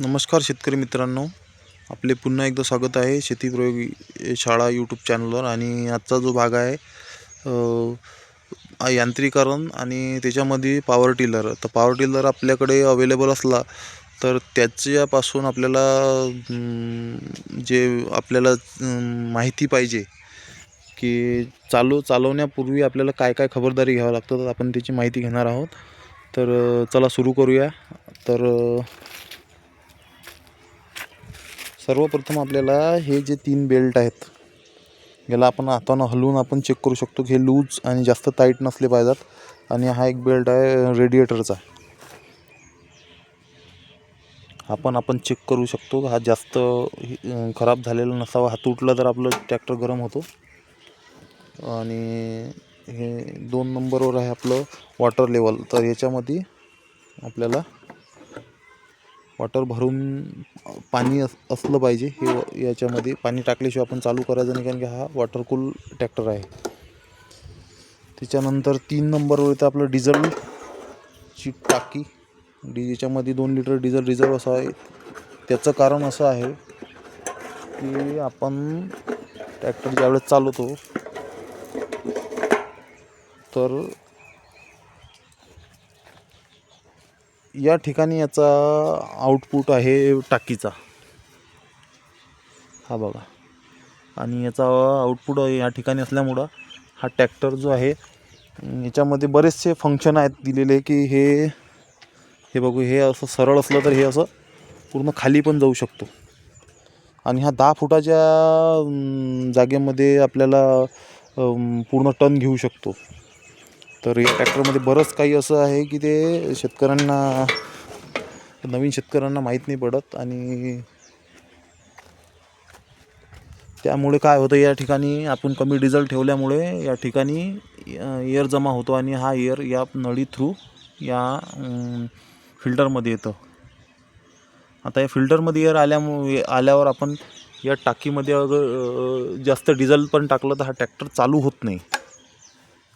नमस्कार शेतकरी मित्रांनो. आपले पुन्हा एकदा स्वागत आहे शेतीप्रयोगी शाळा यूट्यूब चॅनलवर आणि आजचा जो भाग आहे यांत्रिकरण आणि त्याच्यामध्ये पॉवर टिलर तर पॉवर टिलर आपल्याकडे अवेलेबल असला तर त्याच्यापासून आपल्याला जे आपल्याला माहिती पाहिजे की चालू चालवण्यापूर्वी आपल्याला काय काय खबरदारी घ्यावं लागतं तर आपण त्याची माहिती घेणार आहोत. तर चला सुरू करूया. तर सर्वप्रथम आपल्याला हे जे तीन बेल्ट आहेत याला आपण हातानं हलवून आपण चेक करू शकतो की हे लूज आणि जास्त टाईट नसले पाहिजेत. आणि हा एक बेल्ट आहे रेडिएटरचा आपण आपण चेक करू शकतो हा जास्त खराब झालेला नसावा. हा तुटला तर आपलं ट्रॅक्टर गरम होतो. आणि हे दोन नंबरवर आहे आपलं वॉटर लेवल तर याच्यामध्ये आपल्याला वॉटर भरून पाणी अस असलं पाहिजे. हे याच्यामध्ये पाणी टाकल्याशिवाय आपण चालू करायचं नाही कारण की हा वॉटर कूल ट्रॅक्टर आहे. त्याच्यानंतर तीन नंबरवर येतं आपलं डिझेलची टाकी. डी याच्यामध्ये दोन लिटर डिझेल रिझर्व असं आहे. त्याचं कारण असं आहे की आपण ट्रॅक्टर ज्यावेळेस चालवतो तर या ठिकाणी याचा आउटपुट आहे टाकीचा. हा बघा. आणि याचा आउटपुट या ठिकाणी असल्यामुळं हा ट्रॅक्टर जो आहे याच्यामध्ये बरेचसे फंक्शन आहेत दिलेले की हे हे बघू हे असं सरळ असलं तर हे असं पूर्ण खाली पण जाऊ शकतो. आणि हा दहा फुटाच्या जागेमध्ये आपल्याला पूर्ण टन घेऊ शकतो. तर या ट्रॅक्टरमध्ये बरंच काही असं आहे की ते शेतकऱ्यांना नवीन शेतकऱ्यांना माहीत नाही पडत आणि त्यामुळे काय होतं या ठिकाणी आपण कमी डिझेल ठेवल्यामुळे या ठिकाणी एअर जमा होतो आणि हा एअर या नळी थ्रू या फिल्टरमध्ये येतं. आता या फिल्टरमध्ये एअर आल्यामुळे आल्यावर आपण या टाकीमध्ये अगर जास्त डिझेल पण टाकलं तर हा ट्रॅक्टर चालू होत नाही.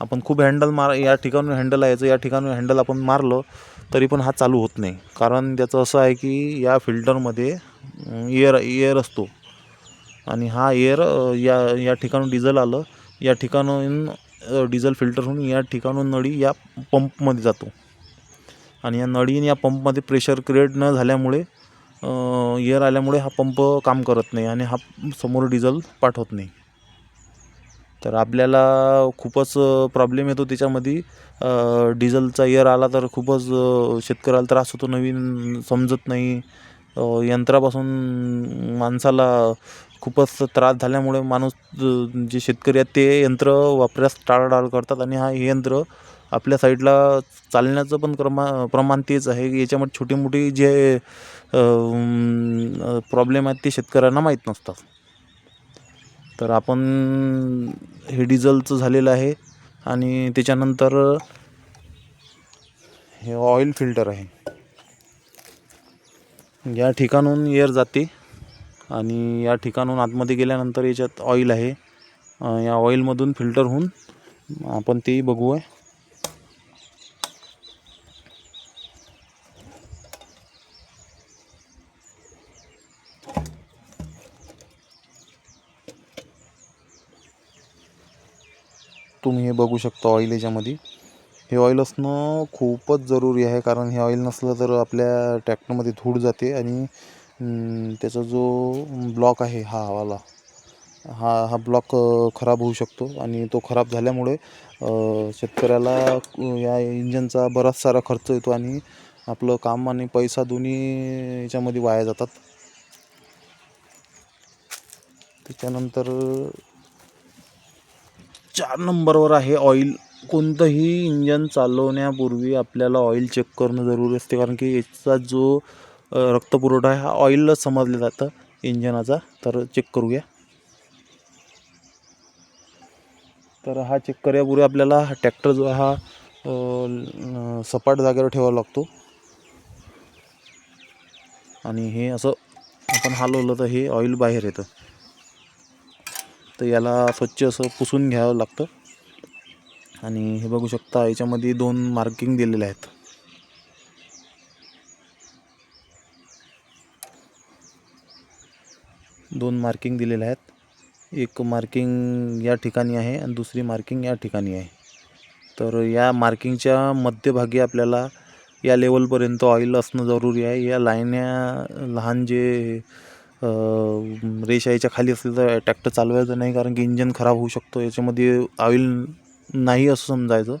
आपण खूप हँडल मार या ठिकाणून हँडल यायचं या ठिकाणून हँडल आपण मारलं तरी पण हा चालू होत नाही. कारण त्याचं असं आहे की या फिल्टरमध्ये एअर एअर असतो. आणि हा एअर या या ठिकाणून डिझेल आलं या ठिकाणून डिझेल फिल्टर होऊन या ठिकाणून नळी या पंपमध्ये जातो. आणि या नळीने या पंपमध्ये प्रेशर क्रिएट न झाल्यामुळे एअर आल्यामुळे हा पंप काम करत नाही आणि हा समोर डिझेल पाठवत नाही. तर आपल्याला खूपच प्रॉब्लेम येतो त्याच्यामध्ये. डिझलचा डिझेलचा एअर आला तर खूपच शेतकऱ्याला त्रास होतो. नवीन समजत नाही. यंत्रापासून माणसाला खूपच त्रास झाल्यामुळे माणूस जे शेतकरी आहेत ते यंत्र वापरण्यास टाळाटाळ करतात आणि हा हे यंत्र आपल्या साईडला चालण्याचं पण क्रमा प्रमाण तेच आहे. की याच्यामध्ये छोटी मोठी जे प्रॉब्लेम आहेत ते शेतकऱ्यांना माहीत नसतात. तर आपण हे डिझेलचं झालेलं आहे आणि त्याच्यानंतर हे ऑइल फिल्टर आहे. या ठिकाणून एअर जाते आणि या ठिकाणून आतमध्ये गेल्यानंतर याच्यात ऑइल आहे. या ऑइलमधून फिल्टर होऊन आपण तेही बघू आहे तुम्ही हे बघू शकता ऑइल याच्यामध्ये. हे ऑइल असणं खूपच जरुरी आहे कारण हे ऑइल नसलं तर आपल्या ट्रॅक्टरमध्ये धूळ जाते आणि त्याचा जो ब्लॉक आहे हा वाला हा हा ब्लॉक खराब होऊ शकतो आणि तो खराब झाल्यामुळे शेतकऱ्याला या इंजनचा बराच सारा खर्च येतो आणि आपलं काम आणि पैसा दोन्ही याच्यामध्ये वाया जातात. त्याच्यानंतर चार नंबरवर आहे ऑइल कोणतंही इंजन चालवण्यापूर्वी आपल्याला ऑइल चेक करणं जरुरी असते. कारण की याचा जो रक्तपुरवठा आहे हा ऑईलच समजलं जातं इंजनाचा. तर चेक करूया. तर हा चेक करण्यापूर्वी आपल्याला हा ट्रॅक्टर जो हा सपाट जागेवर ठेवावा लागतो. आणि हे असं आपण हलवलं तर हे ऑइल बाहेर येतं. तर याला स्वच्छ असं पुसून घ्यावं लागतं. आणि हे बघू शकता याच्यामध्ये दोन मार्किंग दिलेले आहेत. दोन मार्किंग दिलेले आहेत. एक मार्किंग या ठिकाणी आहे आणि दुसरी मार्किंग या ठिकाणी आहे. तर या मार्किंगच्या मध्यभागी आपल्याला या लेवलपर्यंत ऑइल असणं जरुरी आहे. या लाईन्या लहान जे रेषाईच्या खाली असले तर ट्रॅक्टर चालवायचं नाही कारण की इंजन खराब होऊ शकतो. याच्यामध्ये ऑइल नाही असं समजायचं.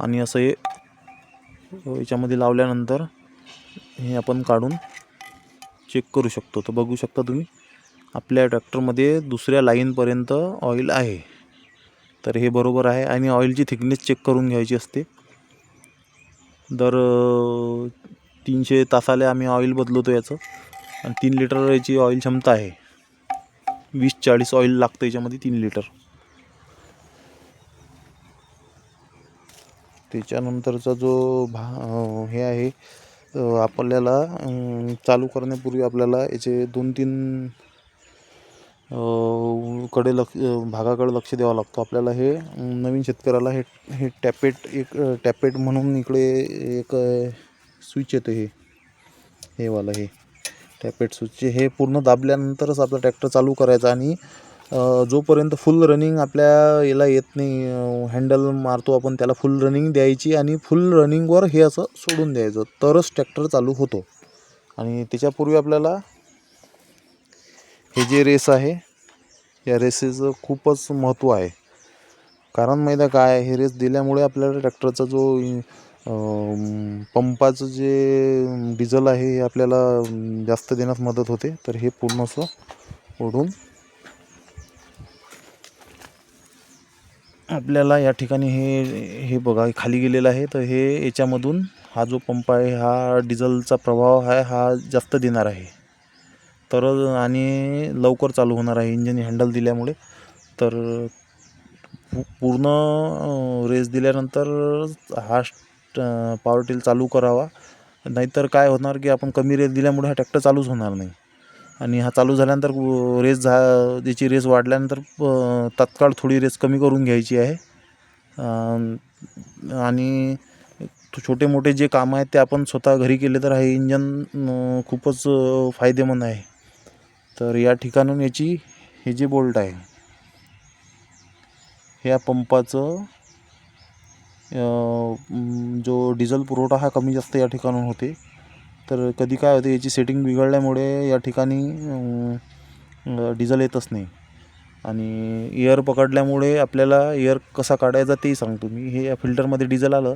आणि असं हे याच्यामध्ये लावल्यानंतर हे आपण काढून चेक करू शकतो. तर बघू शकता तुम्ही आपल्या ट्रॅक्टरमध्ये दुसऱ्या लाईनपर्यंत ऑइल आहे. तर हे बरोबर आहे आणि ऑइलची थिकनेस चेक करून घ्यायची असते. दर तीनशे तासाला आम्ही ऑइल बदलवतो याचं. आणि तीन लिटर याची ऑइल क्षमता आहे. वीस चाळीस ऑइल लागतं याच्यामध्ये तीन लिटर. त्याच्यानंतरचा जो भा हे आहे आपल्याला चालू करण्यापूर्वी आपल्याला याचे दोन तीन कडे लक्ष भागाकडे लक्ष द्यावं लागतं. आपल्याला हे नवीन शेतकऱ्याला हे हे टॅपेट एक टॅपेट म्हणून इकडे एक स्विच येतं हे. हेवालं हे. टॅपेट स्विचचे हे पूर्ण दाबल्यानंतरच आपला ट्रॅक्टर चालू करायचा आणि जोपर्यंत फुल रनिंग आपल्या याला येत नाही हँडल मारतो आपण त्याला फुल रनिंग द्यायची आणि फुल रनिंगवर हे असं सोडून द्यायचं. तरच ट्रॅक्टर चालू होतो. आणि त्याच्यापूर्वी आपल्याला हे जे रेस आहे या रेसेचं खूपच महत्त्व आहे. कारण माहीत आहे काय हे रेस दिल्यामुळे आपल्याला ट्रॅक्टरचा जो पंपाचं जे डिझेल आहे हे आपल्याला जास्त देण्यास मदत होते. तर हे पूर्ण असं ओढून आपल्याला या ठिकाणी हे हे बघा खाली गेलेलं आहे. तर हे याच्यामधून हा जो पंप आहे हा डिझेलचा प्रभाव आहे हा जास्त देणार आहे. तर आणि लवकर चालू होणार आहे. इंजिन हँडल दिल्यामुळे. तर पूर्ण रेस दिल्यानंतर हा पॉवर टिल चालू करावा. नाहीतर काय होणार की आपण कमी रेस दिल्यामुळे हा ट्रॅक्टर चालूच होणार नाही. आणि हा चालू झाल्यानंतर रेस झा त्याची रेस वाढल्यानंतर प- तात्काळ थोडी रेस कमी करून घ्यायची आहे. आणि छोटे मोठे जे कामं आहेत ते आपण स्वतः घरी केले तर हे इंजन खूपच फायदेमंद आहे. तर या ठिकाणून याची हे जे बोल्ट आहे ह्या पंपाचं जो डिझेल पुरवठा हा कमी जास्त या ठिकाणून होते. तर कधी काय होते याची सेटिंग बिघडल्यामुळे या ठिकाणी डिझेल येतच नाही. आणि एअर पकडल्यामुळे आपल्याला एअर कसा काढायचा तेही सांगतो मी. हे या फिल्टरमध्ये डिझेल आलं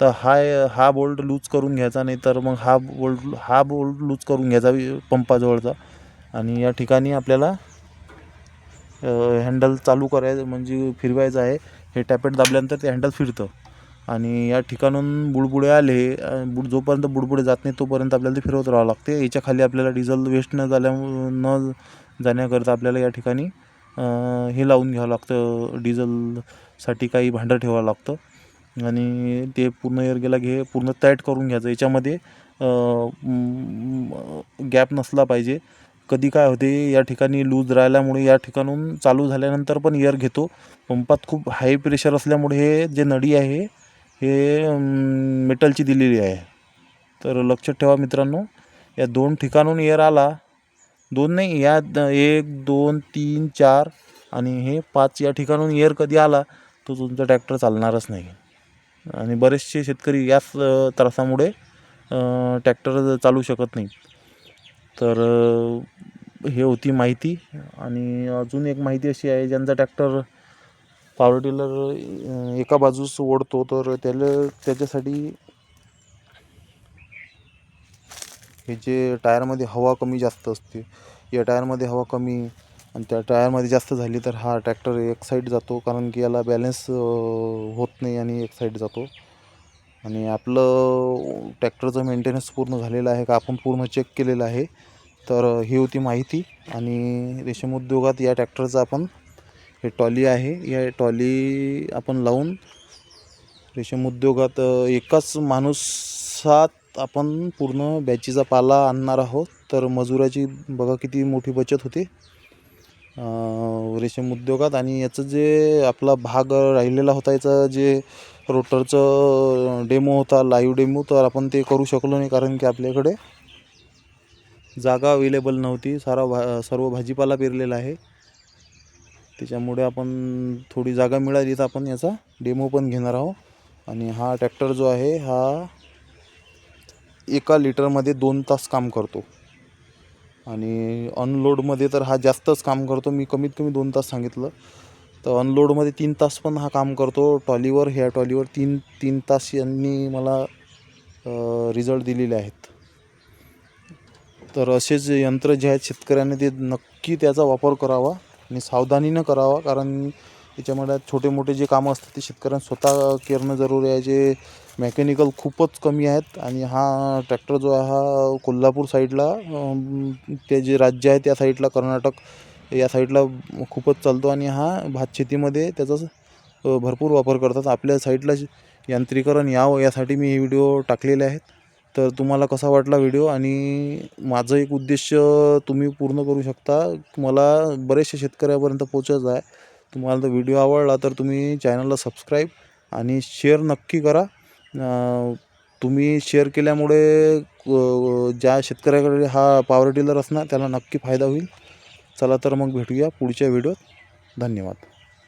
तर हा हा बोल्ट लूज करून घ्यायचा नाही तर मग हा बोल्ट हा बोल्ट लूज करून घ्यायचा पंपाजवळचा. आणि या ठिकाणी आपल्याला हँडल चालू करायचं म्हणजे फिरवायचं आहे. हे टॅपेट दाबल्यानंतर ते हँडल फिरतं. आणि या ठिकाणून बुडबुडे आले. बुड जोपर्यंत बुडबुडे जात नाही तोपर्यंत आपल्याला ते फिरवत राहावं लागते. याच्या खाली आपल्याला डिझेल वेस्ट न झाल्या न जाण्याकरता आपल्याला या ठिकाणी हे लावून घ्यावं लागतं. डिझेलसाठी काही भांडं ठेवावं लागतं. आणि ते पूर्ण एअर गेला घे पूर्ण टाईट करून घ्यायचं. याच्यामध्ये गॅप नसला पाहिजे. कधी काय होते या ठिकाणी लूज राहिल्यामुळे या ठिकाणून चालू झाल्यानंतर पण एअर घेतो. पंपात खूप हाय प्रेशर असल्यामुळे हे जे नळी आहे हे मेटलची दिलेली आहे. तर लक्षात ठेवा मित्रांनो या दोन ठिकाणून एअर आला. दोन नाही या एक दोन तीन चार आणि हे पाच या ठिकाणून एअर कधी आला तो तुमचा ट्रॅक्टर चालणारच नाही. आणि बरेचसे शेतकरी याच त्रासामुळे ट्रॅक्टर चालू शकत नाही तर हे होती माहिती. आणि अजून एक माहिती अशी आहे ज्यांचा ट्रॅक्टर पावर टिलर एका बाजूस ओढतो तर त्याला त्याच्यासाठी हे जे टायरमध्ये हवा कमी जास्त असते या टायरमध्ये हवा कमी आणि त्या टायरमध्ये जास्त झाली तर हा ट्रॅक्टर एक साईड जातो कारण की याला बॅलन्स होत नाही आणि एक साईड जातो. आणि आपलं ट्रॅक्टरचं मेंटेनन्स पूर्ण झालेलं आहे का आपण पूर्ण चेक केलेलं आहे. तर ही होती माहिती. आणि रेशीम उद्योगात या ट्रॅक्टरचा आपण हे ट्रॉली आहे. या ट्रॉली आपण लावून रेशीम उद्योगात एकाच माणूसात आपण पूर्ण बॅचीचा पाला आणणार आहोत. तर मजुराची बघा किती मोठी बचत होते. रेशीम उद्योगात आणि याचं जे आपला भाग राहिलेला होता याचं जे रोटरचं डेमो होता लाईव्ह डेमो तर आपण ते करू शकलो नाही कारण की आपल्याकडे जागा अवेलेबल नव्हती. सारा भा सर्व भाजीपाला पेरलेला आहे. त्याच्यामुळे आपण थोडी जागा मिळाली तर आपण याचा डेमो पण घेणार आहोत. आणि हा ट्रॅक्टर जो आहे हा एका लिटरमध्ये दोन तास काम करतो. आणि अनलोडमध्ये तर हा जास्तच काम करतो. मी कमीत कमी दोन तास सांगितलं. तर अनलोडमध्ये तीन तास पण हा काम करतो. ट्रॉलीवर ह्या ट्रॉलीवर तीन तीन तास यांनी मला रिझल्ट दिलेले आहेत. तर असेच यंत्र जे आहेत शेतकऱ्यांनी ते नक्की त्याचा वापर करावा. आणि सावधानीनं करावा कारण त्याच्यामुळे छोटे मोठे जे कामं असतात ते शेतकऱ्यांना स्वतः करणं जरूरी आहे. जे मेकॅनिकल खूपच कमी आहेत आणि हा ट्रॅक्टर जो आहे हा कोल्हापूर साईडला ते जे राज्य आहे त्या साईडला कर्नाटक या साईडला खूपच चालतो आणि हा भात शेतीमध्ये त्याचा भरपूर वापर करतात. आपल्या साईडला यांत्रिकरण यावं यासाठी मी हे व्हिडिओ टाकलेले आहेत. तर तुम्हाला कसा वाटला व्हिडिओ? आणि माझं एक उद्देश तुम्ही पूर्ण करू शकता. मला बरेचशा शेतकऱ्यापर्यंत पोचायचं आहे. तुम्हाला तर व्हिडिओ आवडला तर तुम्ही चॅनलला सबस्क्राईब आणि शेअर नक्की करा. तुम्ही शेअर केल्यामुळे ज्या शेतकऱ्याकडे हा पॉवर टिलर असणार त्याला नक्की फायदा होईल. चला तर मग भेटूया पुढच्या व्हिडिओत. धन्यवाद.